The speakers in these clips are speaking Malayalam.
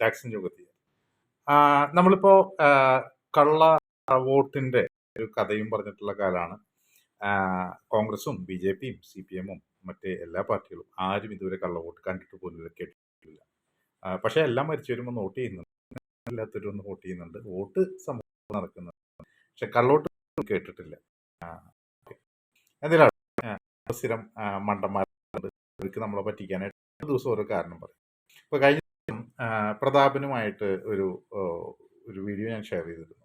ടാക്സും ചുമത്തി നമ്മളിപ്പോ കള്ള വോട്ടിന്റെ ഒരു കഥയും പറഞ്ഞിട്ടുള്ള കാലാണ്. കോൺഗ്രസും ബി ജെ പിയും സി പി എമ്മും മറ്റേ എല്ലാ പാർട്ടികളും ആരും ഇതുവരെ കള്ള വോട്ട് കണ്ടിട്ട് പോലും കേട്ടിട്ടില്ല. പക്ഷെ എല്ലാം മരിച്ചു വരുമ്പോൾ വോട്ട് ചെയ്യുന്നുണ്ട്. എല്ലാത്തവരും ഒന്ന് വോട്ട് ചെയ്യുന്നുണ്ട്. വോട്ട് സംഭവം നടക്കുന്നുണ്ട്. പക്ഷെ കള്ളവോട്ട് കേട്ടിട്ടില്ല. എന്തിനാണ്? സ്ഥിരം മണ്ടന്മാർ അവർക്ക് നമ്മളെ പറ്റിക്കാനായിട്ട് ദിവസം ഓരോ കാരണം പറയും. ഇപ്പൊ കഴിഞ്ഞ പ്രതാപനുമായിട്ട് ഒരു ഒരു വീഡിയോ ഞാൻ ഷെയർ ചെയ്തിരുന്നു.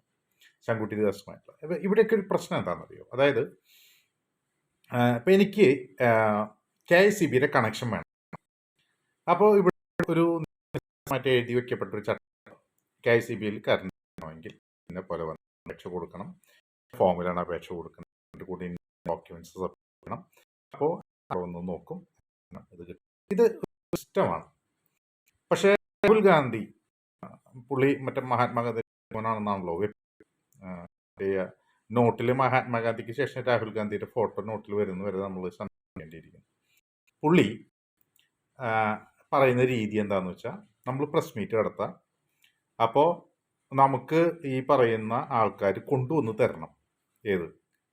ശങ്കുട്ടി ദാസുമായിട്ടുള്ള. അപ്പം ഇവിടെയൊക്കെ ഒരു പ്രശ്നം എന്താണെന്നറിയോ? അതായത് ഇപ്പം എനിക്ക് കെ ഐ സി ബിയുടെ കണക്ഷൻ വേണം. അപ്പോൾ ഇവിടെ ഒരു മറ്റേ എഴുതി വെക്കപ്പെട്ട ഒരു ചട്ടം കെ ഐ സി ബിയിൽ കരണമെങ്കിൽ ഇതിനെ പോലെ വന്ന് അപേക്ഷ കൊടുക്കണം. ഫോമിലാണ് അപേക്ഷ കൊടുക്കുന്നത്. കൂടി ഡോക്യുമെന്റ്സ് ചെയ്യണം. അപ്പോൾ ഒന്ന് നോക്കും. ഇത് ഇത് സിസ്റ്റമാണ് പക്ഷേ രാഹുൽ ഗാന്ധി. പുള്ളി മറ്റേ മഹാത്മാഗാന്ധി മോനാണെന്നാണല്ലോ നോട്ടിൽ മഹാത്മാഗാന്ധിക്ക് ശേഷം രാഹുൽ ഗാന്ധിയുടെ ഫോട്ടോ നോട്ടിൽ വരുന്ന വരെ നമ്മൾ സംസാരിക്കേണ്ടിയിരിക്കുന്നു പുള്ളി പറയുന്ന രീതി എന്താന്ന് വെച്ചാൽ നമ്മൾ പ്രസ് മീറ്റ് നടത്താം. അപ്പോൾ നമുക്ക് ഈ പറയുന്ന ആൾക്കാർ കൊണ്ടുവന്ന് തരണം ഏത്?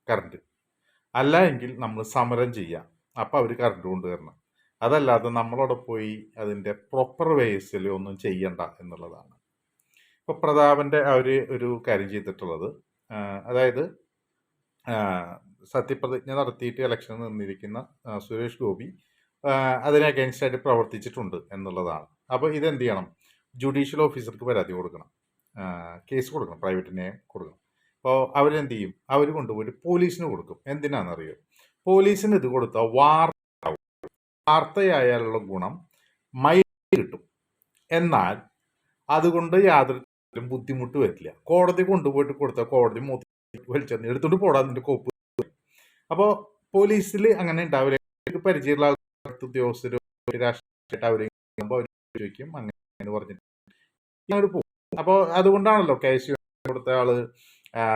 കറണ്ട്. അല്ല എങ്കിൽ നമ്മൾ സമരം ചെയ്യാം. അപ്പോൾ അവർ കറണ്ട് കൊണ്ടുവരണം. അതല്ലാതെ നമ്മളവിടെ പോയി അതിന്റെ പ്രോപ്പർ വേസിൽ ഒന്നും ചെയ്യണ്ട എന്നുള്ളതാണ്. ഇപ്പോൾ പ്രതാപന്റെ അവർ ഒരു കാര്യം ചെയ്തിട്ടുള്ളത് അതായത് സത്യപ്രതിജ്ഞ നടത്തിയിട്ട് ഇലക്ഷൻ നിന്നിരിക്കുന്ന സുരേഷ് ഗോപി അതിനെ അഗൈൻസ്റ്റായിട്ട് പ്രവർത്തിച്ചിട്ടുണ്ട് എന്നുള്ളതാണ്. അപ്പോൾ ഇതെന്ത് ചെയ്യണം? ജുഡീഷ്യൽ ഓഫീസർക്ക് പരാതി കൊടുക്കണം. കേസ് കൊടുക്കണം പ്രൈവറ്റിനെ കൊടുക്കണം. അപ്പോൾ അവരെന്ത് ചെയ്യും? അവർ കൊണ്ടുപോയിട്ട് പോലീസിന് കൊടുക്കും. എന്തിനാണെന്നറിയോ പോലീസിന് ഇത് കൊടുത്താൽ വാർത്ത വാർത്തയായാലുള്ള ഗുണം മൈ കിട്ടും. എന്നാൽ അതുകൊണ്ട് യാതൊരു ബുദ്ധിമുട്ട് വരില്ല. കോടതി കൊണ്ടുപോയിട്ട് കൊടുത്താൽ കോടതി മൂത്തി വലിച്ചെന്ന് എടുത്തോണ്ട് പോടാ അതിന്റെ കോപ്പ് അപ്പോൾ പോലീസിൽ അങ്ങനെ ഉണ്ടാവില്ല പരിചയമുള്ള ആൾക്കാർ ഉദ്യോഗസ്ഥരും രാഷ്ട്രീയമായിട്ട് ചോദിക്കും അങ്ങനെ പറഞ്ഞിട്ട്. പോകും. അപ്പോൾ അതുകൊണ്ടാണല്ലോ കെ സി കൊടുത്ത ആൾ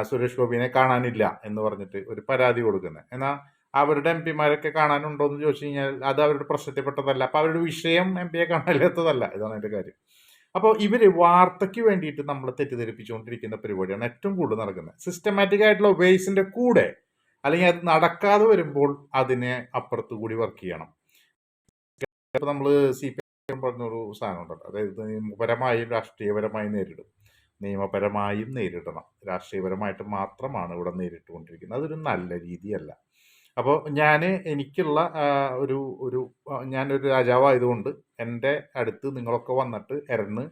സുരേഷ് ഗോപിനെ കാണാനില്ല എന്ന് പറഞ്ഞിട്ട് ഒരു പരാതി കൊടുക്കുന്നത് എന്നാൽ അവരുടെ എം പിമാരൊക്കെ കാണാനുണ്ടോ എന്ന് ചോദിച്ചു കഴിഞ്ഞാൽ അത് അവരുടെ പ്രശ്നത്തിൽപ്പെട്ടതല്ല. അപ്പോൾ അവരുടെ വിഷയം എം പിയെ കാണാനില്ലാത്തതല്ല. ഇതാണ് അതിന്റെ കാര്യം. അപ്പോൾ ഇവർ വാർത്തയ്ക്ക് വേണ്ടിയിട്ട് നമ്മളെ തെറ്റിദ്ധരിപ്പിച്ചുകൊണ്ടിരിക്കുന്ന പരിപാടിയാണ് ഏറ്റവും കൂടുതൽ നടക്കുന്നത്. സിസ്റ്റമാറ്റിക് ആയിട്ടുള്ള വേസിന്റെ കൂടെ അല്ലെങ്കിൽ അത് നടക്കാതെ വരുമ്പോൾ അതിനെ അപ്പുറത്ത് കൂടി വർക്ക് ചെയ്യണം. ഇപ്പോൾ നമ്മൾ സി പി എം പറഞ്ഞൊരു സാധനം ഉണ്ടല്ലോ അതായത് നിയമപരമായും രാഷ്ട്രീയപരമായും നേരിടും. നിയമപരമായും നേരിടണം. രാഷ്ട്രീയപരമായിട്ട് മാത്രമാണ് ഇവിടെ നേരിട്ടുകൊണ്ടിരിക്കുന്നത്. അതൊരു നല്ല രീതിയല്ല. അപ്പോൾ ഞാൻ എനിക്കുള്ള ഒരു ഒരു ഞാനൊരു രാജാവായതുകൊണ്ട് എന്റെ അടുത്ത് നിങ്ങളൊക്കെ വന്നിട്ട് ഇരന്ന്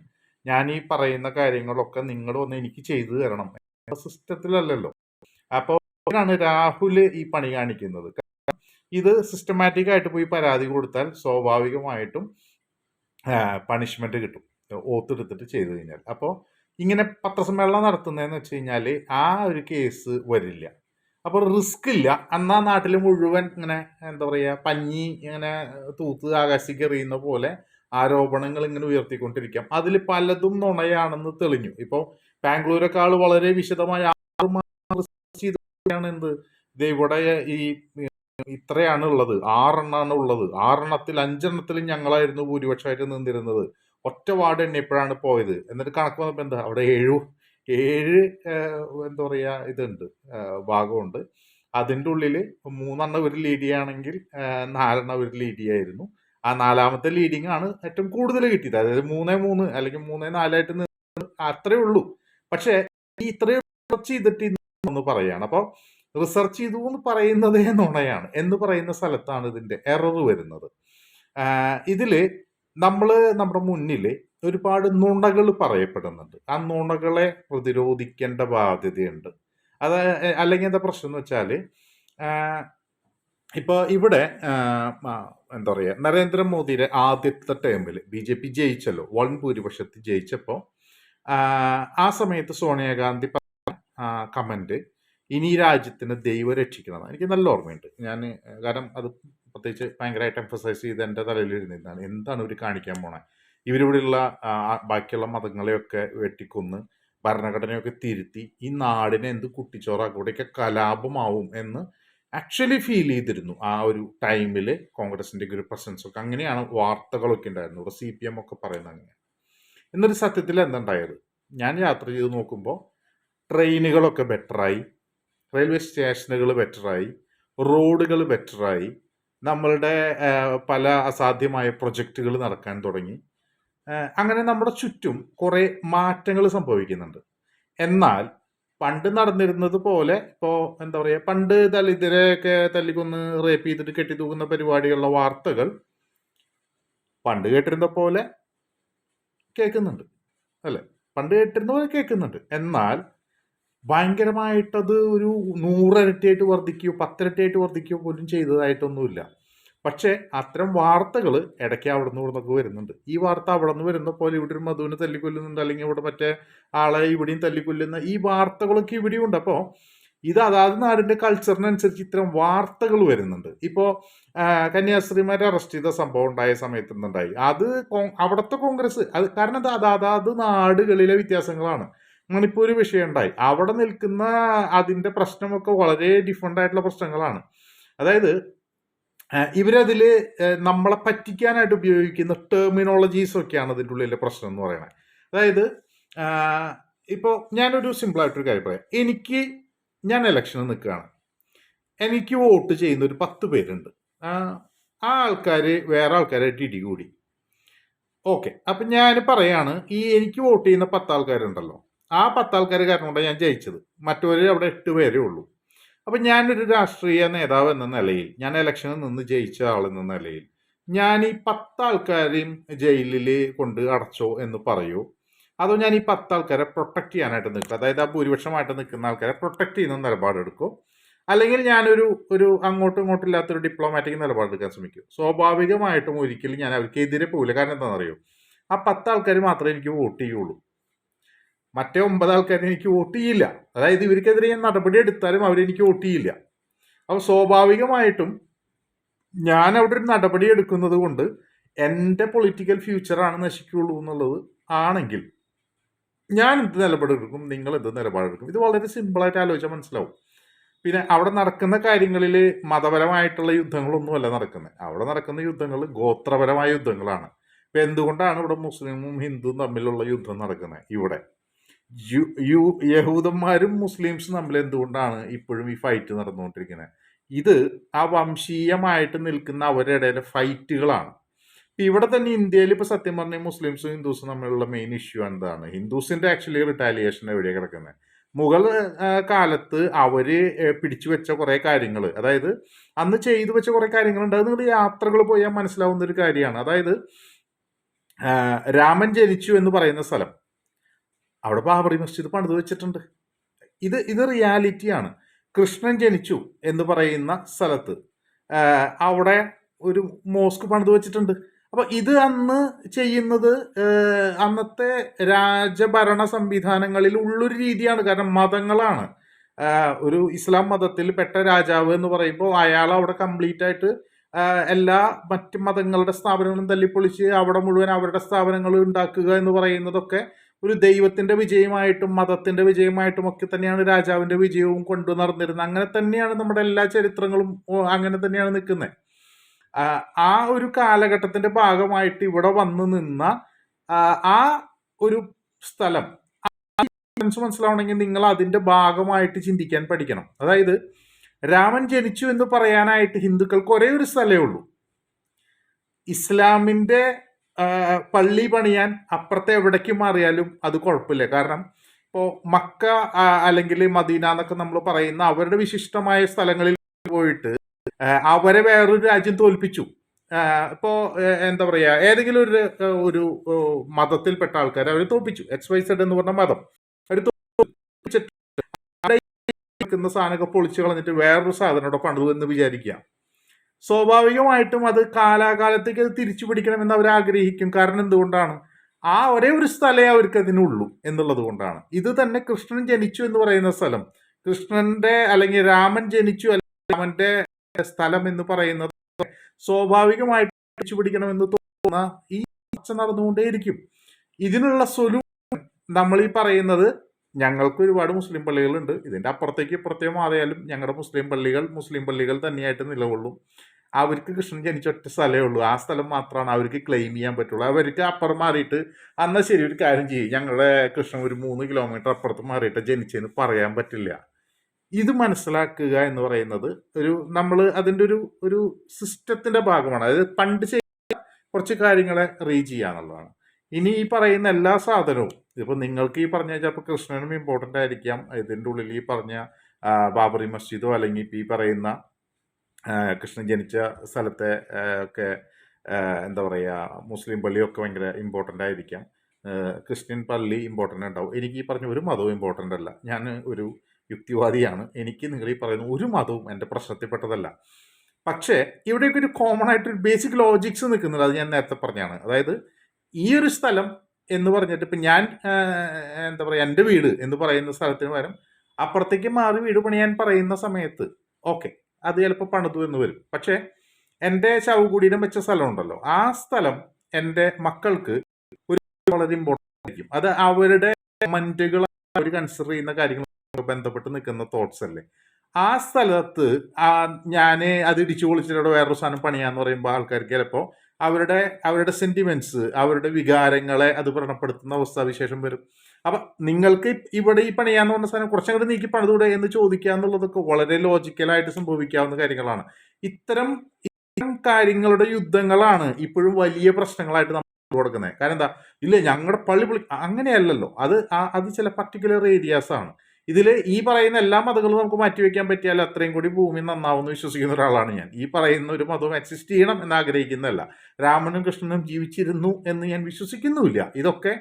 ഞാൻ ഈ പറയുന്ന കാര്യങ്ങളൊക്കെ നിങ്ങൾ വന്ന് എനിക്ക് ചെയ്തു തരണം. സിസ്റ്റത്തിലല്ലല്ലോ. അപ്പോൾ ആണ് രാഹുൽ ഈ പണി കാണിക്കുന്നത്. ഇത് സിസ്റ്റമാറ്റിക് ആയിട്ട് പോയി പരാതി കൊടുത്താൽ സ്വാഭാവികമായിട്ടും പണിഷ്മെന്റ് കിട്ടും. ഓത്തെടുത്തിട്ട് ചെയ്തു കഴിഞ്ഞാൽ. അപ്പോൾ ഇങ്ങനെ പത്രസമ്മേളനം നടത്തുന്നതെന്ന് വെച്ച് കഴിഞ്ഞാൽ ആ ഒരു കേസ് വരില്ല. അപ്പോൾ റിസ്ക് ഇല്ല. അന്നാ നാട്ടിൽ മുഴുവൻ ഇങ്ങനെ എന്താ പറയുക പഞ്ഞി ഇങ്ങനെ തൂത്ത് ആകാശത്തേക്ക് എറിയുന്ന പോലെ ആരോപണങ്ങൾ ഇങ്ങനെ ഉയർത്തിക്കൊണ്ടിരിക്കാം. അതിൽ പലതും നുണയാണെന്ന് തെളിഞ്ഞു. ഇപ്പോൾ ബാംഗ്ലൂരൊക്കെ വളരെ വിശദമായി മാസം എന്ത്? ഇവിടെ ഈ ഇത്രയാണ് ഉള്ളത്. ആറെണ്ണാണ് ഉള്ളത്. ആറെണ്ണത്തിൽ അഞ്ചെണ്ണത്തിൽ ഞങ്ങളായിരുന്നു ഭൂരിപക്ഷമായിട്ട് നിന്നിരുന്നത്. ഒറ്റ വാർഡ് എണ്ണിയപ്പോഴാണ് പോയത്. എന്നിട്ട് കണക്ക് വന്നപ്പോൾ എന്താ? അവിടെ ഏഴു ഏഴ് എന്താ പറയുക ഇതുണ്ട് ഭാഗമുണ്ട്. അതിന്റെ ഉള്ളിൽ മൂന്നെണ്ണം ഒരു ലീഡ് ചെയ്യുകയാണെങ്കിൽ നാലെണ്ണം ഒരു ലീഡ് ആ നാലാമത്തെ ലീഡിങ് ആണ് ഏറ്റവും കൂടുതൽ കിട്ടിയത്. അതായത് മൂന്നേ മൂന്ന് അല്ലെങ്കിൽ മൂന്നേ നാലായിട്ട് നിന്ന് അത്രേ ഉള്ളൂ. പക്ഷേ ഈ ഇത്രയും റിസർച്ച് ചെയ്തിട്ട് ഒന്ന് പറയുകയാണ് അപ്പോൾ റിസർച്ച് ചെയ്തു എന്ന് പറയുന്നതേ നുണയാണ്. എന്ന് പറയുന്ന സ്ഥലത്താണ് ഇതിന്റെ എറർ വരുന്നത്. ഇതിൽ നമ്മൾ നമ്മുടെ മുന്നിൽ ഒരുപാട് നുണകൾ പറയപ്പെടുന്നുണ്ട്. ആ നുണകളെ പ്രതിരോധിക്കേണ്ട ബാധ്യതയുണ്ട്. അത് അല്ലെങ്കിൽ എന്താ പ്രശ്നം എന്ന് വെച്ചാൽ ഇപ്പോൾ ഇവിടെ എന്താ പറയുക നരേന്ദ്രമോദിയുടെ ആദ്യത്തെ ടേമിൽ ബി ജെ പി ജയിച്ചല്ലോ വൺ ഭൂരിപക്ഷത്തിൽ ജയിച്ചപ്പോൾ ആ സമയത്ത് സോണിയാഗാന്ധി കമന്റ് ഇനി രാജ്യത്തിന് ദൈവം രക്ഷിക്കണം എനിക്ക് നല്ല ഓർമ്മയുണ്ട്. ഞാൻ കാരണം അത് പ്രത്യേകിച്ച് ഭയങ്കരമായിട്ട് എംഫസൈസ് ചെയ്ത് എന്റെ തലയിൽ ഇരുന്നിരുന്നതാണ്. എന്താണ് ഇവർ കാണിക്കാൻ പോണേ? ഇവരിവിടെയുള്ള ബാക്കിയുള്ള മതങ്ങളെയൊക്കെ വെട്ടിക്കൊന്ന് ഭരണഘടനയൊക്കെ തിരുത്തി ഈ നാടിനെ എന്ത് കുട്ടിച്ചോറാക്കും ഇവിടെയൊക്കെ കലാപമാവും എന്ന് ആക്ച്വലി ഫീൽ ചെയ്തിരുന്നു. ആ ഒരു ടൈമിൽ കോൺഗ്രസിന്റെ ഒരു പ്രസൻസ് ഒക്കെ. അങ്ങനെയാണ് വാർത്തകളൊക്കെ ഉണ്ടായിരുന്നു ഇവിടെ സി പി എം ഒക്കെ പറയുന്നത് അങ്ങനെ എന്നൊരു സത്യത്തിൽ എന്തുണ്ടായത് ഞാൻ യാത്ര ചെയ്ത് നോക്കുമ്പോൾ ട്രെയിനുകളൊക്കെ ബെറ്ററായി റെയിൽവേ സ്റ്റേഷനുകൾ ബെറ്ററായി റോഡുകൾ ബെറ്ററായി നമ്മളുടെ പല അസാധ്യമായ പ്രൊജക്റ്റുകൾ നടക്കാൻ തുടങ്ങി. അങ്ങനെ നമ്മുടെ ചുറ്റും കുറേ മാറ്റങ്ങൾ സംഭവിക്കുന്നുണ്ട്. എന്നാൽ പണ്ട് നടന്നിരുന്നത് പോലെ ഇപ്പോൾ എന്താ പറയുക പണ്ട് ദളിതരെയൊക്കെ തല്ലിക്കൊന്ന് റേപ്പ് ചെയ്തിട്ട് കെട്ടിത്തൂക്കുന്ന പരിപാടികളുടെ വാർത്തകൾ പണ്ട് കേട്ടിരുന്ന പോലെ കേൾക്കുന്നുണ്ട് അല്ലേ? പണ്ട് കേട്ടിരുന്ന പോലെ കേൾക്കുന്നുണ്ട്. എന്നാൽ ഭയങ്കരമായിട്ടത് ഒരു നൂറരട്ടിയായിട്ട് വർദ്ധിക്കുകയോ പത്തിരട്ടിയായിട്ട് വർദ്ധിക്കുകയോ പോലും ചെയ്തതായിട്ടൊന്നുമില്ല. പക്ഷേ അത്തരം വാർത്തകൾ ഇടയ്ക്ക് അവിടെ നിന്ന് ഇവിടെ വരുന്നുണ്ട്. ഈ വാർത്ത അവിടെ നിന്ന് വരുന്ന പോലെ ഇവിടെ ഒരു മധുവിനെ തല്ലിക്കൊല്ലുന്നുണ്ട് അല്ലെങ്കിൽ ഇവിടെ മറ്റേ ആളെ ഇവിടെയും തല്ലിക്കൊല്ലുന്ന ഈ വാർത്തകളൊക്കെ ഇവിടെയും ഉണ്ട് അപ്പോൾ ഇത് അതാത് നാടിന്റെ കൾച്ചറിനനുസരിച്ച് ഇത്തരം വാർത്തകൾ വരുന്നുണ്ട്. ഇപ്പോൾ കന്യാസ്ത്രീമാരെ അറസ്റ്റ് ചെയ്ത സംഭവം ഉണ്ടായ സമയത്ത് നിന്നുണ്ടായി അത് അവിടുത്തെ കോൺഗ്രസ് അത് കാരണം അത് അത് അതാത് നാടുകളിലെ വ്യത്യാസങ്ങളാണ്. ഒരു വിഷയം ഉണ്ടായി. അവിടെ നിൽക്കുന്ന അതിന്റെ പ്രശ്നമൊക്കെ വളരെ ഡിഫറെന്റ് ആയിട്ടുള്ള പ്രശ്നങ്ങളാണ്. അതായത് ഏഹ് നമ്മളെ പറ്റിക്കാനായിട്ട് ഉപയോഗിക്കുന്ന ടെർമിനോളജീസ് ഒക്കെയാണ് അതിന്റെ ഉള്ളിലെ പ്രശ്നം എന്ന് പറയുന്നത് അതായത് ഇപ്പോൾ ഞാനൊരു സിമ്പിളായിട്ടൊരു കാര്യം പറയാം. എനിക്ക് ഞാൻ ഇലക്ഷന് നിൽക്കുകയാണ്. എനിക്ക് വോട്ട് ചെയ്യുന്ന ഒരു പത്ത് പേരുണ്ട്. ആ ആൾക്കാർ വേറെ ആൾക്കാരായിട്ട് ഇടികൂടി ഓക്കെ അപ്പം ഞാൻ പറയാണ് ഈ എനിക്ക് വോട്ട് ചെയ്യുന്ന പത്താൾക്കാരുണ്ടല്ലോ. ആ പത്താൾക്കാർ കാരണം കൊണ്ടാണ് ഞാൻ ജയിച്ചത്. മറ്റവർ അവിടെ എട്ട് പേരേ ഉള്ളൂ. അപ്പം ഞാനൊരു രാഷ്ട്രീയ നേതാവ് എന്ന നിലയിൽ ഞാൻ ഇലക്ഷനിൽ നിന്ന് ജയിച്ച ആളെന്ന നിലയിൽ ഞാൻ ഈ പത്ത് ആൾക്കാരെയും ജയിലിൽ കൊണ്ട് അടച്ചോ എന്ന് പറയൂ അതോ ഞാൻ ഈ പത്ത് ആൾക്കാരെ പ്രൊട്ടക്ട് ചെയ്യാനായിട്ട് നിൽക്കുക? അതായത് ആ ഭൂരിപക്ഷമായിട്ട് നിൽക്കുന്ന ആൾക്കാരെ പ്രൊട്ടക്ട് ചെയ്യുന്ന നിലപാടെടുക്കും? അല്ലെങ്കിൽ ഞാനൊരു ഒരു അങ്ങോട്ടും ഇങ്ങോട്ടും ഇല്ലാത്തൊരു ഡിപ്ലോമാറ്റിക് നിലപാടെടുക്കാൻ ശ്രമിക്കും? സ്വാഭാവികമായിട്ടും ഒരിക്കലും ഞാൻ അവർക്കെതിരെ പോകില്ല കാരണം എന്താണെന്നറിയോ? ആ പത്ത് ആൾക്കാർ മാത്രമേ എനിക്ക് വോട്ട് ചെയ്യുള്ളൂ. മറ്റേ ഒമ്പത് ആൾക്കാരെ എനിക്ക് വോട്ട് ചെയ്യില്ല. അതായത് ഇവർക്കെതിരെ ഞാൻ നടപടി എടുത്താലും അവരെനിക്ക് വോട്ട് ചെയ്യില്ല. അപ്പോൾ സ്വാഭാവികമായിട്ടും ഞാൻ അവിടെ ഒരു നടപടി എടുക്കുന്നത് കൊണ്ട് എന്റെ പൊളിറ്റിക്കൽ ഫ്യൂച്ചറാണ് നശിക്കുള്ളൂ എന്നുള്ളത് ആണെങ്കിൽ ഞാൻ എന്ത് നിലപാടെടുക്കും? നിങ്ങൾ എന്ത് നിലപാടെടുക്കും? ഇത് വളരെ സിമ്പിളായിട്ട് ആലോചിച്ചാൽ മനസ്സിലാവും. പിന്നെ അവിടെ നടക്കുന്ന കാര്യങ്ങളിൽ മതപരമായിട്ടുള്ള യുദ്ധങ്ങളൊന്നുമല്ല നടക്കുന്നത്. അവിടെ നടക്കുന്ന യുദ്ധങ്ങൾ ഗോത്രപരമായ യുദ്ധങ്ങളാണ്. ഇപ്പം എന്തുകൊണ്ടാണ് ഇവിടെ മുസ്ലിമും ഹിന്ദുവും തമ്മിലുള്ള യുദ്ധം നടക്കുന്നത് ഇവിടെ? യു യഹൂദന്മാരും മുസ്ലിംസും തമ്മിൽ എന്തുകൊണ്ടാണ് ഇപ്പോഴും ഈ ഫൈറ്റ് നടന്നുകൊണ്ടിരിക്കുന്നത്? ഇത് ആ വംശീയമായിട്ട് നിൽക്കുന്ന അവരുടെ ഇടയിലെ ഫൈറ്റുകളാണ് ഇപ്പം ഇവിടെ തന്നെ ഇന്ത്യയിൽ ഇപ്പോൾ സത്യം പറഞ്ഞാൽ മുസ്ലിംസും ഹിന്ദുസും തമ്മിലുള്ള മെയിൻ ഇഷ്യൂ എന്താണ്? ഹിന്ദുസിന്റെ ആക്ച്വലി റിട്ടാലിയേഷൻ എവിടെയാണ് കിടക്കുന്നത് മുഗൾ കാലത്ത് അവർ പിടിച്ചു വെച്ച കുറേ കാര്യങ്ങൾ അതായത് അന്ന് ചെയ്തു വെച്ച കുറേ കാര്യങ്ങളുണ്ട്. അത് നിങ്ങൾ യാത്രകൾ പോയാൽ മനസ്സിലാവുന്ന ഒരു കാര്യമാണ്. അതായത് രാമൻ ജനിച്ചു എന്ന് പറയുന്ന സ്ഥലം. അവിടെ ബാബറി മസ്ജിദ് പണിത് വെച്ചിട്ടുണ്ട്. ഇത് ഇത് റിയാലിറ്റിയാണ് കൃഷ്ണൻ ജനിച്ചു എന്ന് പറയുന്ന സ്ഥലത്ത്. അവിടെ ഒരു മോസ്ക് പണിത് വെച്ചിട്ടുണ്ട്. അപ്പോൾ ഇത് അന്ന് ചെയ്യുന്നത് അന്നത്തെ രാജഭരണ സംവിധാനങ്ങളിൽ ഉള്ളൊരു രീതിയാണ്. കാരണം മതങ്ങളാണ്. ഒരു ഇസ്ലാം മതത്തിൽ പെട്ട രാജാവ് എന്ന് പറയുമ്പോൾ അയാൾ അവിടെ കംപ്ലീറ്റ് ആയിട്ട് എല്ലാ മറ്റ് മതങ്ങളുടെ സ്ഥാപനങ്ങളും തല്ലിപ്പൊളിച്ച് അവിടെ മുഴുവൻ അവരുടെ സ്ഥാപനങ്ങൾ ഉണ്ടാക്കുക എന്ന് പറയുന്നതൊക്കെ ഒരു ദൈവത്തിന്റെ വിജയമായിട്ടും മതത്തിന്റെ വിജയമായിട്ടും ഒക്കെ തന്നെയാണ് രാജാവിന്റെ വിജയവും കൊണ്ടു നടന്നിരുന്നത്. അങ്ങനെ തന്നെയാണ് നമ്മുടെ എല്ലാ ചരിത്രങ്ങളും അങ്ങനെ തന്നെയാണ് നിൽക്കുന്നത്. ആ ഒരു കാലഘട്ടത്തിന്റെ ഭാഗമായിട്ട് ഇവിടെ വന്ന് നിന്ന ആ, ഒരു സ്ഥലം മനസ്സിലാവണമെങ്കിൽ നിങ്ങൾ അതിന്റെ ഭാഗമായിട്ട് ചിന്തിക്കാൻ പഠിക്കണം. അതായത് രാമൻ ജനിച്ചു എന്ന് പറയാനായിട്ട് ഹിന്ദുക്കൾക്ക് ഒരേ ഒരു സ്ഥലമേ ഉള്ളൂ. ഇസ്ലാമിന്റെ ആ, പള്ളി പണിയാൻ അപ്പുറത്തെ എവിടേക്ക് മാറിയാലും അത് കുഴപ്പമില്ല. കാരണം ഇപ്പോൾ മക്ക അല്ലെങ്കിൽ മദീന എന്നൊക്കെ നമ്മൾ പറയുന്ന അവരുടെ വിശിഷ്ടമായ സ്ഥലങ്ങളിൽ പോയിട്ട് അവരെ വേറൊരു രാജ്യം തോൽപ്പിച്ചു. ഇപ്പോൾ ഇപ്പോ എന്താ പറയുക ഏതെങ്കിലും ഒരു ഒരു മതത്തിൽപ്പെട്ട ആൾക്കാരെ അവർ തോൽപ്പിച്ചു. എക്സ് വൈ സെഡ് എന്ന് പറഞ്ഞ മതം. അവർ തോൽപ്പിച്ചിട്ട് അവിടെ സാധനമൊക്കെ പൊളിച്ചു കളഞ്ഞിട്ട് വേറൊരു സാധനം ഇവിടെ പണിതു എന്ന് വിചാരിക്കുക. സ്വാഭാവികമായിട്ടും അത് കാലാകാലത്തേക്ക് അത് തിരിച്ചു പിടിക്കണമെന്ന് അവർ ആഗ്രഹിക്കും. കാരണം എന്തുകൊണ്ടാണ്? ആ ഒരേ ഒരു സ്ഥലമേ അവർക്ക് അതിനുള്ളൂ എന്നുള്ളത് കൊണ്ടാണ്. ഇത് തന്നെ കൃഷ്ണൻ ജനിച്ചു എന്ന് പറയുന്ന സ്ഥലം. കൃഷ്ണന്റെ അല്ലെങ്കിൽ രാമൻ ജനിച്ചു അല്ലെങ്കിൽ രാമന്റെ സ്ഥലം എന്ന് പറയുന്നത് സ്വാഭാവികമായിട്ട് തിരിച്ചു പിടിക്കണമെന്ന് തോന്നുന്ന ഈ ചർച്ച നടന്നുകൊണ്ടേയിരിക്കും. ഇതിനുള്ള സൊല്യൂഷൻ നമ്മൾ ഈ പറയുന്നത് ഞങ്ങൾക്ക് ഒരുപാട് മുസ്ലിം പള്ളികളുണ്ട്. ഇതിന്റെ അപ്പുറത്തേക്ക് ഇപ്പുറത്തേക്ക് മാറിയാലും ഞങ്ങളുടെ മുസ്ലിം പള്ളികൾ മുസ്ലിം പള്ളികൾ തന്നെയായിട്ട് നിലകൊള്ളും. അവർക്ക് കൃഷ്ണൻ ജനിച്ച ഒറ്റ സ്ഥലമേ ഉള്ളൂ. ആ സ്ഥലം മാത്രമാണ് അവർക്ക് ക്ലെയിം ചെയ്യാൻ പറ്റുള്ളൂ. അവർക്ക് അപ്പുറം മാറിയിട്ട് എന്നാൽ ശരി ഒരു കാര്യം ചെയ്യും. ഞങ്ങളുടെ കൃഷ്ണൻ ഒരു മൂന്ന് കിലോമീറ്റർ അപ്പുറത്ത് മാറിയിട്ട് ജനിച്ചതെന്ന് പറയാൻ പറ്റില്ല. ഇത് മനസ്സിലാക്കുക എന്ന് പറയുന്നത് ഒരു നമ്മൾ അതിന്റെ ഒരു ഒരു സിസ്റ്റത്തിന്റെ ഭാഗമാണ്. അതായത് പണ്ട് ചെയ്യുക കുറച്ച് കാര്യങ്ങളെ റീച്ച് ചെയ്യുക എന്നുള്ളതാണ്. ഇനി ഈ പറയുന്ന എല്ലാ സാധനവും ഇപ്പോൾ നിങ്ങൾക്ക് ഈ പറഞ്ഞ ചിലപ്പോൾ കൃഷ്ണനും ഇമ്പോർട്ടന്റ് ആയിരിക്കാം. ഇതിന്റെ ഉള്ളിൽ ഈ പറഞ്ഞ ബാബറി മസ്ജിദോ അല്ലെങ്കിൽ ഈ പറയുന്ന കൃഷ്ണൻ ജനിച്ച സ്ഥലത്തെ ഒക്കെ എന്താ പറയുക മുസ്ലിം പള്ളിയൊക്കെ ഭയങ്കര ഇമ്പോർട്ടന്റ് ആയിരിക്കാം. ക്രിസ്ത്യൻ പള്ളി ഇമ്പോർട്ടന്റ് ഉണ്ടാവും. എനിക്ക് ഈ പറഞ്ഞ ഒരു മതവും ഇമ്പോർട്ടന്റ് അല്ല. ഞാൻ ഒരു യുക്തിവാദിയാണ്. എനിക്ക് നിങ്ങൾ ഈ പറയുന്ന ഒരു മതവും എന്റെ പ്രശ്നത്തിൽപ്പെട്ടതല്ല. പക്ഷേ ഇവിടെയൊക്കെ ഒരു കോമൺ ആയിട്ട് ഒരു ബേസിക് ലോജിക്സ് നിൽക്കുന്നുണ്ട് അത് ഞാൻ നേരത്തെ പറഞ്ഞാണ് അതായത് ഈ ഒരു സ്ഥലം എന്ന് പറഞ്ഞിട്ട് ഇപ്പം ഞാൻ എന്താ പറയുക എന്റെ വീട് എന്ന് പറയുന്ന സ്ഥലത്തിന് പകരം അപ്പുറത്തേക്ക് മാറി വീട് പണിയാൻ പറയുന്ന സമയത്ത് ഓക്കെ അത് ചിലപ്പോൾ പണിതു എന്ന് വരും. പക്ഷേ എന്റെ ശവകുടീരം വെച്ച സ്ഥലമുണ്ടല്ലോ. ആ സ്ഥലം എന്റെ മക്കൾക്ക് ഒരു വളരെ ഇമ്പോർട്ടന്റ് ആയിരിക്കും. അത് അവരുടെ മൈൻഡുകൾ അവർ കൺസിഡർ ചെയ്യുന്ന കാര്യങ്ങൾ ബന്ധപ്പെട്ട് നിൽക്കുന്ന തോട്ട്സ് അല്ലേ? ആ സ്ഥലത്ത് ആ ഞാൻ അത് ഇടിച്ചു പൊളിച്ചിട്ട് വേറൊരു സാധനം പണിയാന്ന് പറയുമ്പോൾ ആൾക്കാർക്ക് ചിലപ്പോൾ അവരുടെ അവരുടെ സെന്റിമെന്റ്സ് അവരുടെ വികാരങ്ങളെ അത് വ്രണപ്പെടുത്തുന്ന അവസ്ഥാവിശേഷം വരും. അപ്പൊ നിങ്ങൾക്ക് ഇവിടെ ഈ പണിയാന്ന് പറഞ്ഞ സാധനം കുറച്ചങ്ങോട്ട് നീക്കി പണിതൂടെ എന്ന് ചോദിക്കുക എന്നുള്ളതൊക്കെ വളരെ ലോജിക്കലായിട്ട് സംഭവിക്കാവുന്ന കാര്യങ്ങളാണ്. ഇത്തരം ഇത്തരം കാര്യങ്ങളുടെ യുദ്ധങ്ങളാണ് ഇപ്പോഴും വലിയ പ്രശ്നങ്ങളായിട്ട് നമ്മൾ കൊടുക്കുന്നത്. കാരണം എന്താ? ഇല്ല ഞങ്ങളുടെ പള്ളി പൊളി അങ്ങനെയല്ലല്ലോ. അത് അത് ചില പർട്ടിക്കുലർ ഏരിയാസ് ആണ്. ഇതിൽ ഈ പറയുന്ന എല്ലാ മതങ്ങളും നമുക്ക് മാറ്റിവെക്കാൻ പറ്റിയാൽ അത്രയും കൂടി ഭൂമി നന്നാവുമെന്ന് വിശ്വസിക്കുന്ന ഒരാളാണ് ഞാൻ. ഈ പറയുന്ന ഒരു മതവും എക്സിസ്റ്റ് ചെയ്യണം എന്ന് ആഗ്രഹിക്കുന്നതല്ല. രാമനും കൃഷ്ണനും ജീവിച്ചിരുന്നു എന്ന് ഞാൻ വിശ്വസിക്കുന്നുമില്ല. ഇതൊക്കെ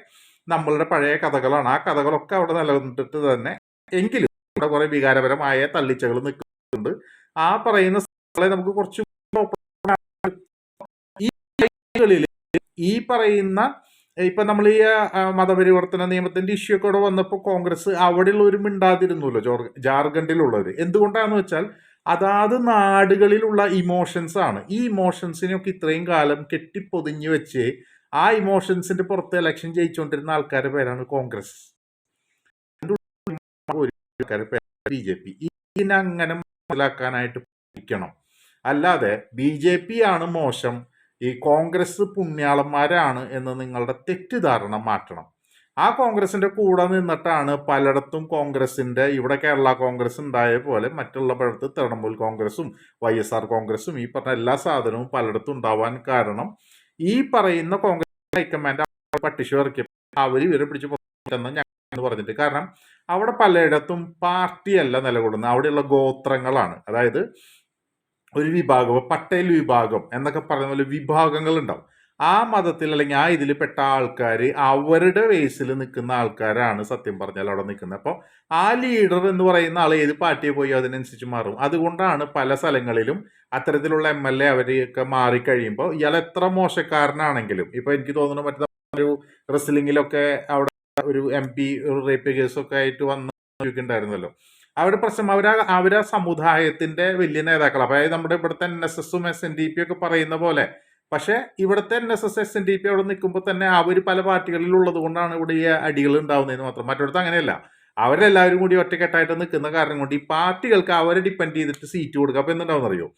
നമ്മളുടെ പഴയ കഥകളാണ്. ആ കഥകളൊക്കെ അവിടെ നിലനിന്നിട്ട് തന്നെ എങ്കിലും ഇവിടെ കുറെ വികാരപരമായ തള്ളിച്ചകൾ നിൽക്കുന്നുണ്ട്. ആ പറയുന്ന സ്ഥലങ്ങളെ നമുക്ക് കുറച്ച് ഈ ഈ പറയുന്ന ഇപ്പൊ നമ്മൾ ഈ മതപരിവർത്തന നിയമത്തിന്റെ ഇഷ്യൂ ഒക്കെ വന്നപ്പോൾ കോൺഗ്രസ് അവിടെയുള്ളവർ മിണ്ടാതിരുന്നല്ലോ ജോർ- ജാർഖണ്ഡിലുള്ളവർ എന്തുകൊണ്ടാന്ന് വെച്ചാൽ അതാത് നാടുകളിലുള്ള ഇമോഷൻസ് ആണ്. ഈ ഇമോഷൻസിനെയൊക്കെ ഇത്രയും കാലം കെട്ടിപ്പൊതിഞ്ഞു വെച്ച് ആ ഇമോഷൻസിന്റെ പുറത്ത് ഇലക്ഷൻ ജയിച്ചുകൊണ്ടിരുന്ന ആൾക്കാരുടെ പേരാണ് കോൺഗ്രസ്. B J P. ഇതിനങ്ങനെ മനസ്സിലാക്കാനായിട്ട് പഠിക്കണം. അല്ലാതെ ബി ജെ പി ആണ് മോശം ഈ കോൺഗ്രസ് പുണ്യാളന്മാരാണ് എന്ന് നിങ്ങളുടെ തെറ്റിദ്ധാരണ മാറ്റണം. ആ കോൺഗ്രസിന്റെ കൂടെ നിന്നിട്ടാണ് പലയിടത്തും കോൺഗ്രസിന്റെ ഇവിടെ കേരള കോൺഗ്രസ് ഉണ്ടായ പോലെ മറ്റുള്ള പലയിടത്ത് തൃണമൂൽ കോൺഗ്രസും വൈ എസ് ആർ കോൺഗ്രസും ഈ പറഞ്ഞ എല്ലാ സാധനവും പലയിടത്തും ഉണ്ടാവാൻ കാരണം ഈ പറയുന്ന കോൺഗ്രസ് ഹൈക്കമാൻഡ് പട്ടിഷു ഇറക്കിയപ്പോൾ അവർ ഇവരെ പിടിച്ച് പുറത്തെന്ന് ഞാൻ പറഞ്ഞിട്ട്. കാരണം അവിടെ പലയിടത്തും പാർട്ടിയല്ല നിലകൊള്ളുന്നത്. അവിടെയുള്ള ഗോത്രങ്ങളാണ്. അതായത് ഒരു വിഭാഗം പട്ടേൽ വിഭാഗം എന്നൊക്കെ പറയുന്ന പോലെ വിഭാഗങ്ങൾ ഉണ്ടാവും. ആ മതത്തിൽ അല്ലെങ്കിൽ ആ ഇതിൽ പെട്ട ആൾക്കാർ അവരുടെ വേസിൽ നിൽക്കുന്ന ആൾക്കാരാണ് സത്യം പറഞ്ഞാൽ അവിടെ നിൽക്കുന്നത്. അപ്പോൾ ആ ലീഡർ എന്ന് പറയുന്ന ആൾ ഏത് പാർട്ടിയെ പോയി അതിനനുസരിച്ച് മാറും. അതുകൊണ്ടാണ് പല സ്ഥലങ്ങളിലും അത്തരത്തിലുള്ള എം എൽ എ അവരെയൊക്കെ മാറിക്കഴിയുമ്പോൾ ഇയാൾ എത്ര മോശക്കാരനാണെങ്കിലും ഇപ്പൊ എനിക്ക് തോന്നുന്നു മറ്റേ ഒരു റെസ്ലിങ്ങിലൊക്കെ അവിടെ ഒരു എം പി റേപ്പ് കേസൊക്കെ ആയിട്ട് വന്ന ഉണ്ടായിരുന്നല്ലോ. അവരുടെ പ്രശ്നം അവരാ അവരാ സമുദായത്തിന്റെ വലിയ നേതാക്കൾ. അതായത് നമ്മുടെ ഇവിടുത്തെ എൻ എസ് എസും എസ് എൻ ഡി പി ഒക്കെ പറയുന്ന പോലെ പക്ഷെ ഇവിടുത്തെ N S S S N D P അവിടെ നിൽക്കുമ്പോൾ തന്നെ അവർ പല പാർട്ടികളിൽ ഉള്ളത് കൊണ്ടാണ് ഇവിടെ ഈ അടികൾ ഉണ്ടാവുന്നതെന്ന് മാത്രം. മറ്റിടത്ത് അങ്ങനെയല്ല. അവരെല്ലാവരും കൂടി ഒറ്റക്കെട്ടായിട്ട് നിൽക്കുന്ന കാരണം കൊണ്ട് ഈ പാർട്ടികൾക്ക് അവരെ ഡിപ്പെൻഡ് ചെയ്തിട്ട് സീറ്റ് കൊടുക്കുക. അപ്പോൾ എന്തുണ്ടാവും അറിയോ